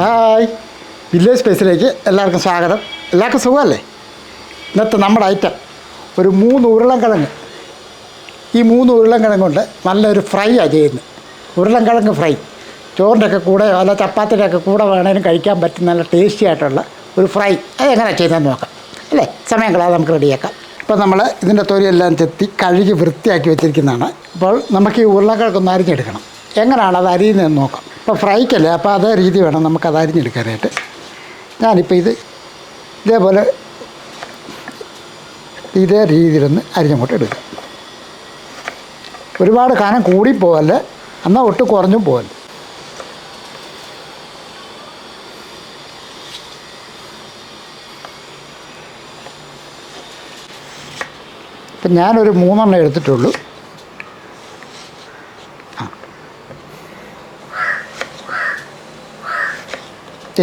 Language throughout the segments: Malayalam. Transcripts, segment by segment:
ഹായ്. വില്ലേജ് സ്പേസിലേക്ക് എല്ലാവർക്കും സ്വാഗതം. എല്ലാവർക്കും സുഖമല്ലേ? ഇന്നത്തെ നമ്മുടെ ഐറ്റം ഒരു മൂന്ന് ഉരുളൻകിഴങ്ങ്. ഈ മൂന്ന് ഉരുളൻകിഴങ്ങ് കൊണ്ട് നല്ലൊരു ഫ്രൈ ആണ് ചെയ്യുന്നത്. ഉരുളൻകിഴങ്ങ് ഫ്രൈ ചോറിന്റെ ഒക്കെ കൂടെ അല്ല ചപ്പാത്തിന്റെ ഒക്കെ കൂടെ വേണേലും കഴിക്കാൻ പറ്റുന്ന നല്ല ടേസ്റ്റി ആയിട്ടുള്ള ഒരു ഫ്രൈ അത് എങ്ങനെ ചെയ്യുന്നതെന്ന് നോക്കാം. അല്ലേ? സമയം കളയാതെ നമുക്ക് റെഡിയാക്കാം ഇപ്പോൾ നമ്മൾ ഇതിന്റെ തൊലിയെല്ലാം ചെത്തി കഴുകി വൃത്തിയാക്കി വെച്ചിരിക്കുന്നതാണ്. അപ്പോൾ നമുക്ക് ഈ ഉരുളക്കിഴക്കൊന്ന് അരിഞ്ഞെടുക്കണം. എങ്ങനെയാണ് അത് അരിയുന്നതെന്ന് നോക്കാം. ഇപ്പോൾ ഫ്രൈക്കല്ലേ? അപ്പോൾ അതേ രീതി വേണം നമുക്ക് അത് അരിഞ്ഞെടുക്കാനായിട്ട്. ഞാനിപ്പോൾ ഇത് ഇതേപോലെ ഇതേ രീതിയിലൊന്ന് അരിഞ്ഞങ്ങോട്ട് എടുക്കുക ഒരുപാട് കനം കൂടി പോകല്ലേ എന്നാൽ ഒട്ടും കുറഞ്ഞും പോവല്ല? ഇപ്പം ഞാനൊരു മൂന്നെണ്ണം എടുത്തിട്ടുള്ളൂ.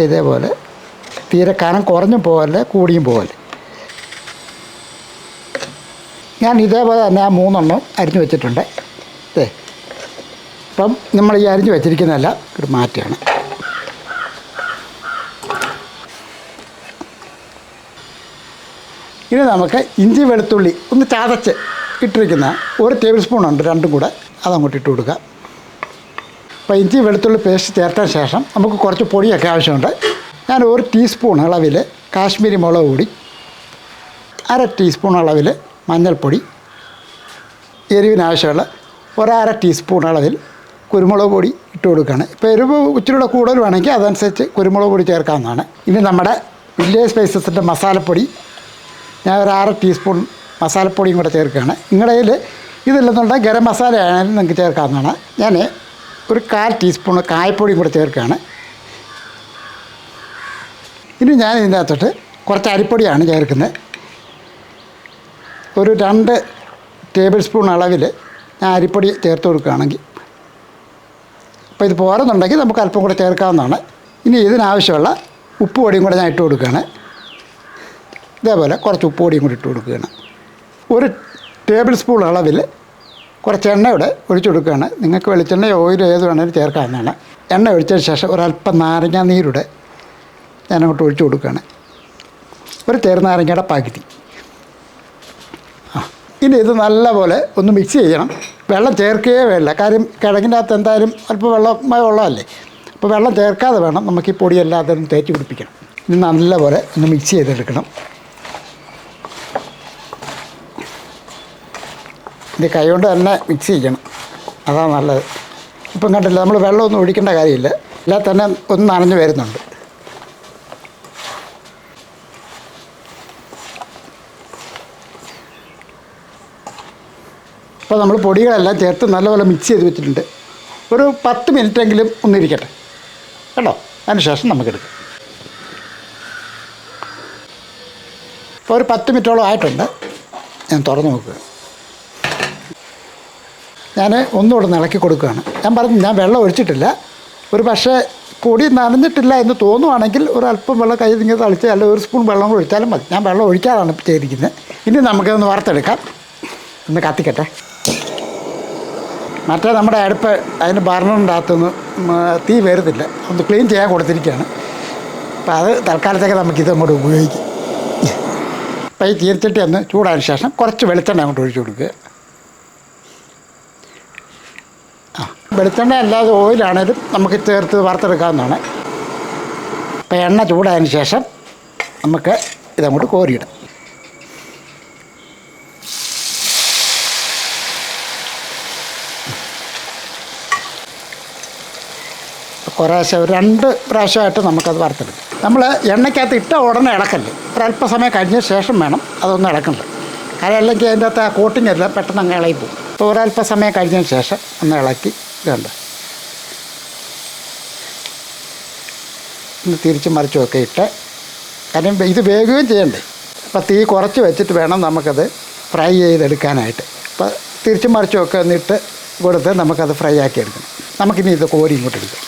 ഇതേപോലെ തീരെ കനം കുറഞ്ഞും പോകല്ലേ കൂടിയും പോകല്ലേ ഞാൻ ഇതേപോലെ തന്നെ ആ മൂന്നെണ്ണം അരിഞ്ഞു വെച്ചിട്ടുണ്ട്. ഏ അപ്പം നമ്മൾ ഈ അരിഞ്ഞു വെച്ചിരിക്കുന്നതല്ല ഒരു മാറ്റമാണ് ഇനി നമുക്ക് ഇഞ്ചി വെളുത്തുള്ളി ഒന്ന് ചതച്ച് ഇട്ടിരിക്കുന്ന ഒരു ടേബിൾ സ്പൂൺ ഉണ്ട് രണ്ടും കൂടെ. അതങ്ങോട്ട് ഇട്ട് കൊടുക്കുക അപ്പോൾ ഇഞ്ചി വെളുത്തുള്ളി പേസ്റ്റ് ചേർത്ത ശേഷം നമുക്ക് കുറച്ച് പൊടിയൊക്കെ ആവശ്യമുണ്ട്. ഞാൻ ഒരു ടീസ്പൂൺ അളവിൽ കാശ്മീരി മുളക് പൊടി അര ടീസ്പൂൺ അളവിൽ മഞ്ഞൾപ്പൊടി എരിവിനാവശ്യമുള്ള ഒരര ടീസ്പൂൺ അളവിൽ കുരുമുളക് പൊടി ഇട്ട് കൊടുക്കുകയാണ്. ഇപ്പോൾ എരിവ് ഇച്ചിരിയുടെ കൂടുതൽ വേണമെങ്കിൽ അതനുസരിച്ച് കുരുമുളക് പൊടി ചേർക്കാവുന്നതാണ്. ഇനി നമ്മുടെ വില്ലേജ് സ്പൈസസിന്റെ മസാലപ്പൊടി ഞാൻ ഒരു അര ടീസ്പൂൺ മസാലപ്പൊടിയും കൂടെ ചേർക്കുകയാണ്. നിങ്ങളുടെ കയ്യിൽ ഇതില്ലെന്നുണ്ടെങ്കിൽ ഗരം മസാല ആണെങ്കിലും നിങ്ങൾക്ക് ചേർക്കാവുന്നതാണ്. ഞാൻ ഒരു കാൽ ടീസ്പൂൺ കായപ്പൊടിയും കൂടെ ചേർക്കുകയാണ്. ഇനി ഞാൻ ഇതിന്റെ അകത്തോട്ട് കുറച്ച് അരിപ്പൊടിയാണ് ചേർക്കുന്നത്. ഒരു രണ്ട് ടേബിൾ സ്പൂൺ അളവിൽ ഞാൻ അരിപ്പൊടി ചേർത്ത് കൊടുക്കുകയാണെങ്കിൽ. അപ്പോൾ ഇത് പോരെന്നുണ്ടെങ്കിൽ നമുക്ക് അല്പം കൂടെ ചേർക്കാവുന്നതാണ്. ഇനി ഇതിനാവശ്യമുള്ള ഉപ്പ് പൊടിയും കൂടെ ഞാൻ ഇട്ട് കൊടുക്കുകയാണ്. ഇതേപോലെ കുറച്ച് ഉപ്പ് പൊടിയും കൂടി ഇട്ട് കൊടുക്കുകയാണ്. ഒരു ടേബിൾ സ്പൂൺ അളവിൽ കുറച്ച് എണ്ണ ഇവിടെ ഒഴിച്ചു കൊടുക്കുകയാണ്. നിങ്ങൾക്ക് വെളിച്ചെണ്ണ ഓയിൽ ഏത് വേണമെങ്കിലും ചേർക്കാവുന്നതാണ്. എണ്ണ ഒഴിച്ചതിന് ശേഷം ഒരല്പം നാരങ്ങ നീരുടെ ഞാൻ അങ്ങോട്ട് ഒഴിച്ചു കൊടുക്കുകയാണ്. ഒരു ചെറുനാരങ്ങയുടെ പകുതി. ഇനി ഇത് നല്ലപോലെ ഒന്ന് മിക്സ് ചെയ്യണം. വെള്ളം ചേർക്കുകയേ വേണ്ട. കാര്യം കിഴങ്ങിന്റെ അകത്ത് എന്തായാലും അല്പം വെള്ളമായ വെള്ളമല്ലേ അപ്പോൾ വെള്ളം ചേർക്കാതെ വേണം നമുക്ക് ഈ പൊടിയെല്ലാം അതൊന്ന് തേച്ച് പിടിപ്പിക്കണം. ഇത് നല്ലപോലെ ഒന്ന് മിക്സ് ചെയ്തെടുക്കണം. ഇത് കൈകൊണ്ട് തന്നെ മിക്സ് ചെയ്യണം. അതാണ് നല്ലത്. ഇപ്പം കണ്ടില്ല നമ്മൾ വെള്ളമൊന്നും ഒഴിക്കേണ്ട കാര്യമില്ല. എല്ലാം തന്നെ ഒന്ന് നനഞ്ഞു വരുന്നുണ്ട്. അപ്പോൾ നമ്മൾ പൊടികളെല്ലാം ചേർത്ത് നല്ലപോലെ മിക്സ് ചെയ്ത് വെച്ചിട്ടുണ്ട്. ഒരു പത്ത് മിനിറ്റെങ്കിലും ഒന്നിരിക്കട്ടെ കേട്ടോ? അതിന് ശേഷം നമുക്കെടുക്കാം ഇപ്പോൾ ഒരു പത്ത് മിനിറ്റോളം ആയിട്ടുണ്ട്. ഞാൻ തുറന്ന് നോക്കുക. ഞാൻ ഒന്നുകൂടെ ഇളക്കി കൊടുക്കുകയാണ്. ഞാൻ പറഞ്ഞു ഞാൻ വെള്ളം ഒഴിച്ചിട്ടില്ല. ഒരു പക്ഷേ പൊടി നനഞ്ഞിട്ടില്ല എന്ന് തോന്നുവാണെങ്കിൽ ഒരു അല്പം വെള്ളം കയ്യിൽ ഇങ്ങനെ തളിച്ച് അല്ലെങ്കിൽ ഒരു സ്പൂൺ വെള്ളം കൂടെ ഒഴിച്ചാലും മതി. ഞാൻ വെള്ളം ഒഴിക്കാതാണ് ചെയ്തിരിക്കുന്നത്. ഇനി നമുക്കതൊന്ന് വറുത്തെടുക്കാം. ഒന്ന് കത്തിക്കട്ടെ. മറ്റേ നമ്മുടെ അടുപ്പ് അതിന് ബർണറിന്റെ അകത്തുനിന്ന് തീ വരുന്നില്ല. ഒന്ന് ക്ലീൻ ചെയ്യാൻ കൊടുത്തിരിക്കുകയാണ്. അപ്പോൾ അത് തൽക്കാലത്തേക്ക് നമുക്കിത് അങ്ങോട്ട് ഉപയോഗിക്കും. അപ്പോൾ ഈ ചീർച്ചട്ടി ഒന്ന് ചൂടായതിനു ശേഷം കുറച്ച് വെളിച്ചെണ്ണ അങ്ങോട്ട് ഒഴിച്ചു കൊടുക്കുക ആ വെളിച്ചെണ്ണ അല്ലാതെ ഓയിലാണേലും നമുക്ക് ചേർത്ത് വറുത്തെടുക്കാവുന്നതാണ്. അപ്പോൾ എണ്ണ ചൂടായതിന് ശേഷം നമുക്ക് ഇതങ്ങോട്ട് കോരിയിടാം. കുറേശ്ശെ ഒരു രണ്ട് പ്രാവശ്യമായിട്ട് നമുക്കത് വറുത്തെടുക്കാം. നമ്മൾ എണ്ണയ്ക്കകത്ത് ഇട്ട ഉടനെ ഇളക്കല്ലേ? ഒരല്പസമയം കഴിഞ്ഞ ശേഷം വേണം അതൊന്ന് ഇളക്കണ്ട. കാരണം അല്ലെങ്കിൽ അതിന്റെ അകത്ത് ആ കോട്ടിങ് എല്ലാം പെട്ടെന്ന് അങ്ങ് ഇളകി പോകും അപ്പോൾ ഒരല്പസമയം കഴിഞ്ഞതിന് ശേഷം ഒന്ന് ഇളക്കി ഇതുണ്ട് ഒന്ന് തിരിച്ച് മറിച്ചുമൊക്കെ ഇട്ട് കാര്യം ഇത് വേഗവും ചെയ്യണ്ടേ. അപ്പോൾ തീ കുറച്ച് വെച്ചിട്ട് വേണം നമുക്കത് ഫ്രൈ ചെയ്തെടുക്കാനായിട്ട്. അപ്പോൾ തിരിച്ചും മറിച്ചുമൊക്കെ ഒന്നിട്ട് കൊടുത്ത് നമുക്കത് ഫ്രൈ ആക്കി എടുക്കണം. നമുക്കിനി ഇത് കോരി ഇങ്ങോട്ട് എടുക്കാം.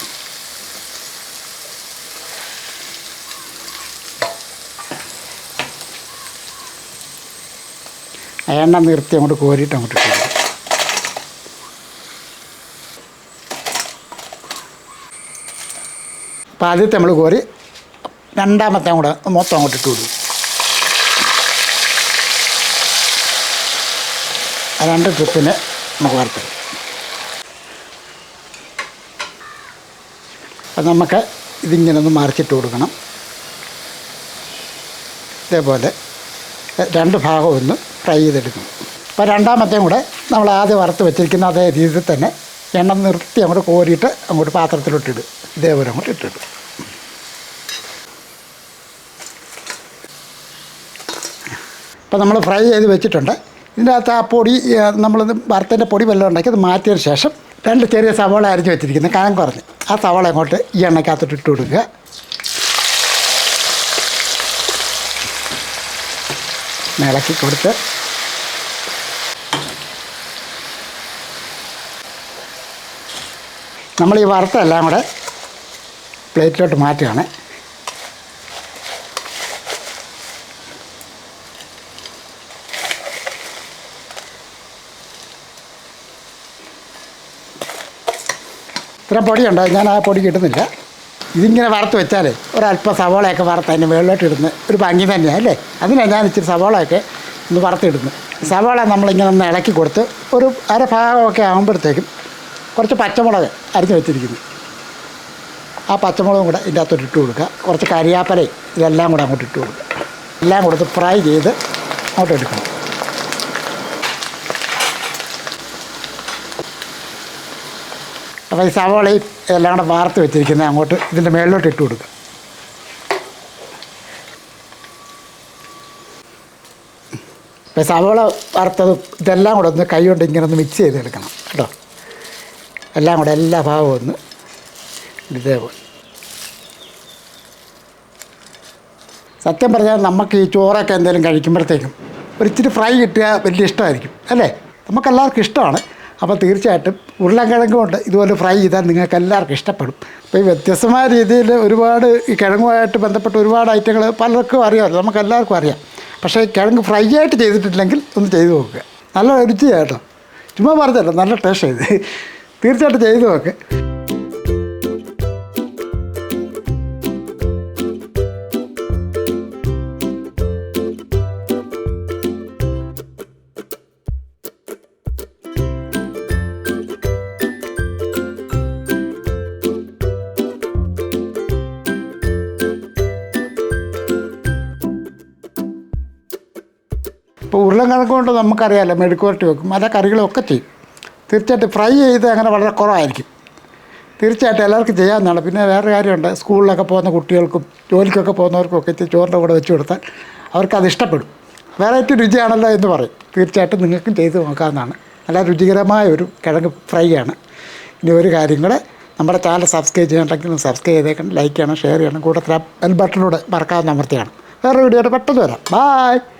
എണ്ണ നിർത്തി അങ്ങോട്ട് കോരിയിട്ട് അങ്ങോട്ട് ഇട്ടു അപ്പോൾ ആദ്യത്തെ നമ്മൾ കോരി രണ്ടാമത്തെ കൂടെ മൊത്തം അങ്ങോട്ട് ഇട്ട് കൊടുക്കും. രണ്ട് ട്രിപ്പിന് നമുക്ക് വറുത്തെടുക്കും അപ്പം നമുക്ക് ഇതിങ്ങനെ ഒന്ന് മറിച്ചിട്ട് കൊടുക്കണം. ഇതേപോലെ രണ്ട് ഭാഗം ഒന്ന് ഫ്രൈ ചെയ്തെടുക്കണം. അപ്പോൾ രണ്ടാമത്തെയും കൂടെ നമ്മൾ ആദ്യം വറുത്ത് വെച്ചിരിക്കുന്ന അതേ രീതിയിൽ തന്നെ എണ്ണ നിർത്തി അങ്ങോട്ട് കോരിയിട്ട് അങ്ങോട്ട് പാത്രത്തിലോട്ടിടും. ഇതേപോലെ അങ്ങോട്ട് ഇട്ടിടും. അപ്പോൾ നമ്മൾ ഫ്രൈ ചെയ്ത് വെച്ചിട്ടുണ്ട്. ഇതിന്റെ അകത്ത് ആ പൊടി നമ്മൾ വറുത്തതിന്റെ പൊടി വെല്ലം ഉണ്ടാക്കി അത് മാറ്റിയതിന് ശേഷം രണ്ട് ചെറിയ സവാള അരിഞ്ഞ് വെച്ചിരിക്കുന്നത്. കനം കുറഞ്ഞ്. ആ സവാള അങ്ങോട്ട് ഈ എണ്ണയ്ക്കകത്തോട്ട് ഇട്ട് കൊടുക്കുക. ഇളക്കി കൊടുത്ത് നമ്മൾ ഈ വറുത്ത എല്ലാം കൂടെ പ്ലേറ്റിലോട്ട് മാറ്റുകയാണ്. ഇത്ര പൊടിയുണ്ട്? ഞാൻ ആ പൊടി കിട്ടുന്നില്ല ഇതിങ്ങനെ വറുത്ത് വെച്ചാലേ ഒരല്പം സവോളയൊക്കെ വറുത്ത് അതിന്റെ മുകളിലോട്ട് ഇടുന്ന ഒരു ഭംഗി തന്നെയാണ് അല്ലേ? അതിനാണ് ഞാൻ ഇച്ചിരി സവോളയൊക്കെ ഒന്ന് വറുത്തിടുന്നു സവാള നമ്മളിങ്ങനെ ഒന്ന് ഇളക്കി കൊടുത്ത് ഒരു അര ഭാഗമൊക്കെ ആകുമ്പോഴത്തേക്കും കുറച്ച് പച്ചമുളക് അരിഞ്ഞ് വെച്ചിരിക്കുന്നു. ആ പച്ചമുളകും കൂടെ ഇതിന്റെ അകത്തോട്ട് ഇട്ട് കൊടുക്കുക. കുറച്ച് കരിയാപ്പലയും ഇതെല്ലാം കൂടെ അങ്ങോട്ട് ഇട്ട് കൊടുക്കുക. എല്ലാം കൊടുത്ത് ഫ്രൈ ചെയ്ത് അങ്ങോട്ട് എടുക്കണം. അപ്പോൾ ഈ സവാളയും ഇതെല്ലാം കൂടെ വാർത്ത് വെച്ചിരിക്കുന്നത് അങ്ങോട്ട് ഇതിന്റെ മേളിലോട്ട് ഇട്ട് കൊടുക്കുക. ഇപ്പോൾ സവാള വറുത്തതും ഇതെല്ലാം കൂടെ ഒന്ന് കൈ കൊണ്ട് ഇങ്ങനെ ഒന്ന് മിക്സ് ചെയ്തെടുക്കണം. കേട്ടോ. എല്ലാം കൂടെ എല്ലാ ഭാഗവും ഒന്ന് ഇതേപോലെ. സത്യം പറഞ്ഞാൽ നമുക്ക് ഈ ചോറൊക്കെ എന്തെങ്കിലും കഴിക്കുമ്പോഴത്തേക്കും ഒരു ഇച്ചിരി ഫ്രൈ കിട്ടിയാൽ വലിയ ഇഷ്ടമായിരിക്കും അല്ലേ? നമുക്കെല്ലാവർക്കും ഇഷ്ടമാണ്. അപ്പോൾ തീർച്ചയായിട്ടും ഉരുളക്കിഴങ്ങ് കൊണ്ട് ഇതുപോലെ ഫ്രൈ ചെയ്താൽ നിങ്ങൾക്ക് എല്ലാവർക്കും ഇഷ്ടപ്പെടും. അപ്പോൾ ഈ വ്യത്യസ്തമായ രീതിയിൽ ഒരുപാട് ഈ കിഴങ്ങുമായിട്ട് ബന്ധപ്പെട്ട ഒരുപാട് ഐറ്റങ്ങൾ പലർക്കും അറിയാമല്ലോ. നമുക്ക് എല്ലാവർക്കും അറിയാം. പക്ഷേ കിഴങ്ങ് ഫ്രൈ ആയിട്ട് ചെയ്തിട്ടില്ലെങ്കിൽ ഒന്ന് ചെയ്തു നോക്കുക. നല്ല രുചിയാണ് കേട്ടോ. ചുമ്മാ പറഞ്ഞല്ലോ നല്ല ടേസ്റ്റ് ചെയ്ത് തീർച്ചയായിട്ടും ചെയ്തു നോക്ക്. ഇപ്പോൾ ഉരുളക്കിഴങ്ങ് കൊണ്ട് നമുക്കറിയാമല്ലോ മെഴുക്കുവരട്ടി വെക്കും. പല കറികളൊക്കെ ചെയ്യും. തീർച്ചയായിട്ടും ഫ്രൈ ചെയ്ത് അങ്ങനെ വളരെ കുറവായിരിക്കും. തീർച്ചയായിട്ടും എല്ലാവർക്കും ചെയ്യാവുന്നതാണ്. പിന്നെ വേറെ കാര്യമുണ്ട്. സ്കൂളിലൊക്കെ പോകുന്ന കുട്ടികൾക്കും ജോലിക്കൊക്കെ പോകുന്നവർക്കും ഒക്കെ ഇച്ചിരി ചോറിന്റെ കൂടെ വെച്ച് കൊടുത്താൽ അവർക്കത് ഇഷ്ടപ്പെടും. വെറൈറ്റി രുചിയാണല്ലോ എന്ന് പറയും. തീർച്ചയായിട്ടും നിങ്ങൾക്കും ചെയ്ത് നോക്കാവുന്നതാണ്. നല്ല രുചികരമായ ഒരു കിഴങ്ങ് ഫ്രൈ ആണ്. ഇനി ഒരു കാര്യം കൂടെ നമ്മുടെ ചാനൽ സബ്സ്ക്രൈബ് ചെയ്യണമെങ്കിൽ സബ്സ്ക്രൈബ് ചെയ്തേക്കണം ലൈക്ക് ചെയ്യണം ഷെയർ ചെയ്യണം. കൂടെ ബെൽ ബട്ടണിലൂടെ മറക്കാവുന്ന അമർത്തിയാണ്. വേറെ വീഡിയോയുടെ പെട്ടെന്ന് വരാം. ബായ്